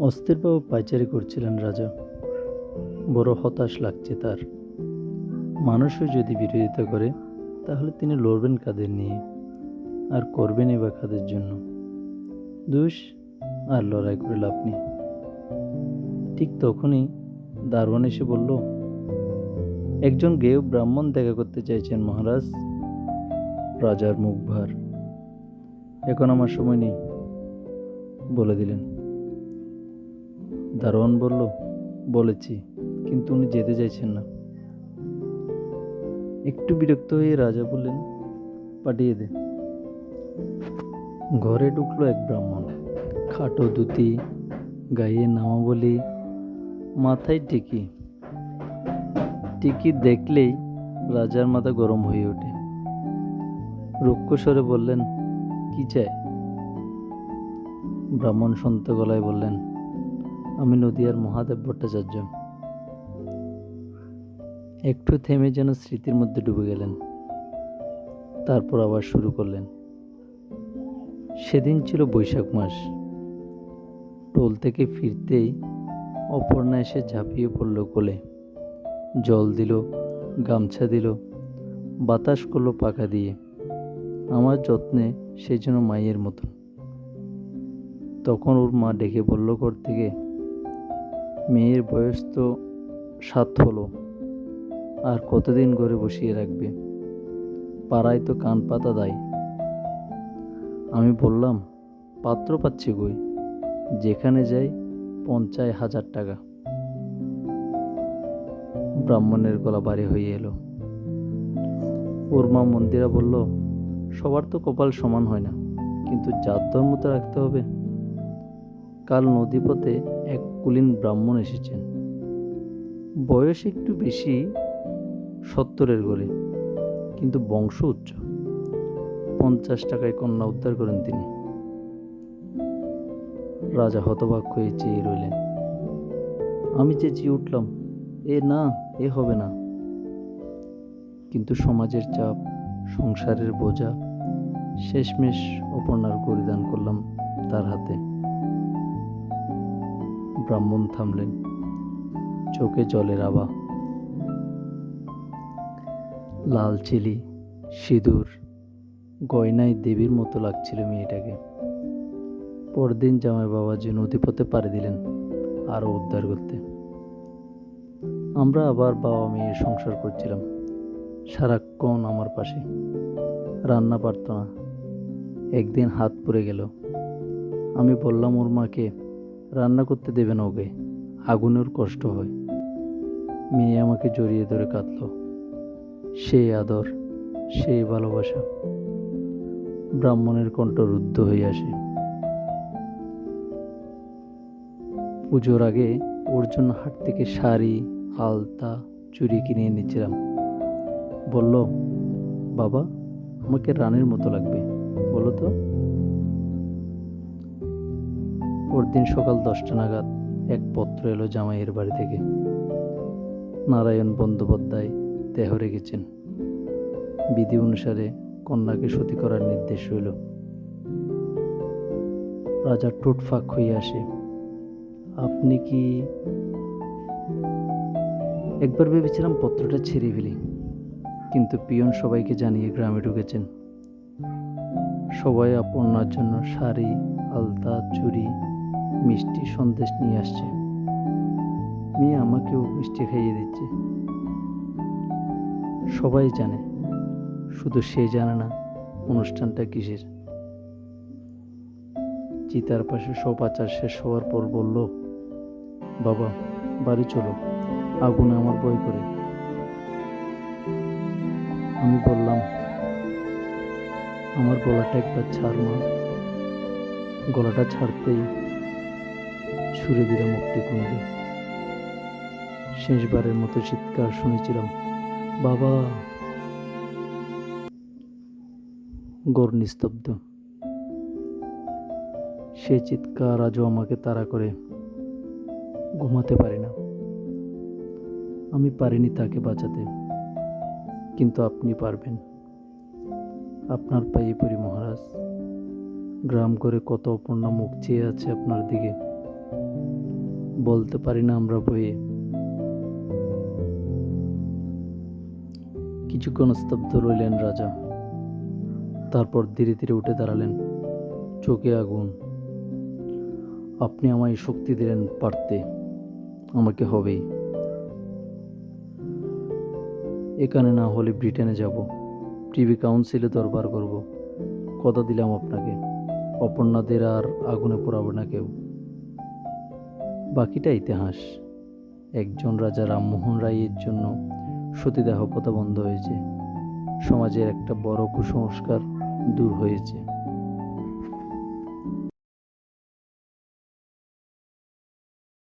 অস্থিরভাবে পাইচারি করছিলেন রাজা। বড় হতাশ লাগছে তার। মানুষও যদি বিরোধিতা করে, তাহলে তিনি লড়বেন কাদের নিয়ে? আর করবেনই বা কাদের জন্য? দুষ? আর লড়াই করে লাভ নেই। ঠিক তখনই দারোয়ান এসে বলল, একজন গেয় ব্রাহ্মণ দেখা করতে চাইছেন মহারাজ। রাজার মুখ ভার। এখন আমার সময় নেই। বলে দিলেন। দারোয়ান বলল, বলেছি, কিন্তু উনি যেতে চাইছেন না। একটু বিরক্ত হয়ে রাজা বললেন, পাঠিয়ে দে। ঘরে ঢুকলো এক ব্রাহ্মণ। খাটো ধুতি, গায়ে নামাবলি, মাথায় টিকি। টিকি দেখলেই রাজার মাথা গরম হয়ে ওঠে। রুক্ষ স্বরে বললেন, কি চাই? ব্রাহ্মণ সন্ত গলায় বললেন আমি নদিয়ার মহাদেব ভট্টাচার্য। একটু থেমে যেন স্মৃতির মধ্যে ডুবে গেলেন। তারপর আবার শুরু করলেন। সেদিন ছিল বৈশাখ মাস। টোল থেকে ফিরতেই অপর্ণা এসে ঝাঁপিয়ে পড়ল কোলে। জল দিল, গামছা দিল, বাতাস করল পাকা দিয়ে। আমার যত্নে সে যেন মায়ের মতো তখন ওর মা ডেকে বলল ঘর থেকে মেয়ের বয়স তো সাত হলো। আর কতদিন ঘরে বসিয়ে রাখবে? পাড়ায় তো কান পাতা দেয়। আমি বললাম, পাত্র পাচ্ছি কই? যেখানে যাই, পঞ্চাশ হাজার টাকা। ব্রাহ্মণের গলা বাড়ি হয়ে এলো। ওর মা মন্দিরা বলল, সবার তো কপাল সমান হয় না, কিন্তু জাত ধর্ম তো রাখতে হবে। কাল নদীপথে এক কুলীন ব্রাহ্মণ এসেছেন। বয়স একটু বেশি সত্তরের গড়ে কিন্তু বংশ উচ্চ। পঞ্চাশ টাকায় কন্যা উদ্ধার করেন তিনি। রাজা হতবাক হয়ে চেয়ে রইলেন। আমি চেঁচিয়ে উঠলাম, এ না, এ হবে না। কিন্তু সমাজের চাপ, সংসারের বোঝা, শেষমেশ অপর্ণার পরিধান করলাম তার হাতে। ব্রাহ্মণ থামলেন। চোখে জলের আবা লাল চিলি, সিঁদুর, গয়নায় দেবীর মতো লাগছিল মেয়েটাকে। পরদিন জামাই বাবা বাবাজি নদীপথে পাড়ি দিলেন, আরও উদ্ধার করতে। আমরা আবার বাবা মেয়ে সংসার করছিলাম। সারাক্ষণ আমার পাশে। রান্না পারত না। একদিন হাত পুড়ে গেল। আমি বললাম, ওর মাকে রান্না করতে দেবে না ওকে। আগুনের কষ্ট হয়। মেয়ে আমাকে জড়িয়ে ধরে কাঁদল। সেই আদর সেই ভালোবাসা। ব্রাহ্মণের কণ্ঠ রুদ্ধ হয়ে আসে। পুজোর আগে ওর জন্য হাট থেকে শাড়ি, আলতা চুরি কিনে এনেছিলাম। বলল, বাবা, আমাকে রানের মতো লাগবে। বলো তো। পরদিন সকাল দশটা নাগাদ এক পত্র এলো জামাইয়ের বাড়ি থেকে। নারায়ণ বন্দ্যোপাধ্যায় দেহ রেখেছেন। বিধি অনুসারে কন্যাকে সতী করার নির্দেশ রইল। রাজা ঠোঁট ফাঁক হয়ে আসে। আপনি কি একবার ভেবেছিলাম পত্রটা ছেড়ে ফেলি, কিন্তু পিয়ন সবাইকে জানিয়ে গ্রামে ঢুকেছেন। সবাই আপনার জন্য শাড়ি, আলতা, চুড়ি মিষ্টি সন্দেশ নিয়ে আসছে। মেয়ে আমাকেও মিষ্টি খাইয়ে দিচ্ছে। সবাই জানে, শুধু সে জানে না, অনুষ্ঠানটা কিসের। চিতার পাশে সব আচার শেষ হওয়ার পর বলল, বাবা, বাড়ি চলো, আগুনে আমার বই করে। আমি বললাম, আমার গলাটা একবার ছাড় মা। গলাটা ছাড়তেই ছুঁড়ে দিলে মুখটি কুঁড়ে শেষবারের মতো চিৎকার শুনেছিলাম, বাবা! গর নিস্তব্ধ। সে চিৎকার আজও আমাকে তাড়া করে। ঘুমাতে পারি না। আমি পারিনি তাকে বাঁচাতে। কিন্তু আপনি পারবেন। আপনার পায়ে পড়ি মহারাজ। গ্রাম করে কত অপর্ণা মুখ চেয়ে আছে আপনার দিকে। বলতে পারি না আমরা বইয়ে। কিছুক্ষণ স্তব্ধ রইলেন রাজা। তারপর ধীরে ধীরে উঠে দাঁড়ালেন, চোখে আগুন। আপনি আমায় শক্তি দিলেন পারতে, আমাকে হবেই। এখানে না হলে ব্রিটেনে যাব টিভি কাউন্সিলে দরবার করব। কথা দিলাম আপনাকে, অপর্ণাদের আর আগুনে পোড়াবে না কেউ। বাকিটা ইতিহাস। একজন রাজা রামমোহন রায়ের জন্য সতীদাহ প্রথা বন্ধ হয়েছে। সমাজের একটা বড় কুসংস্কার দূর হয়েছে।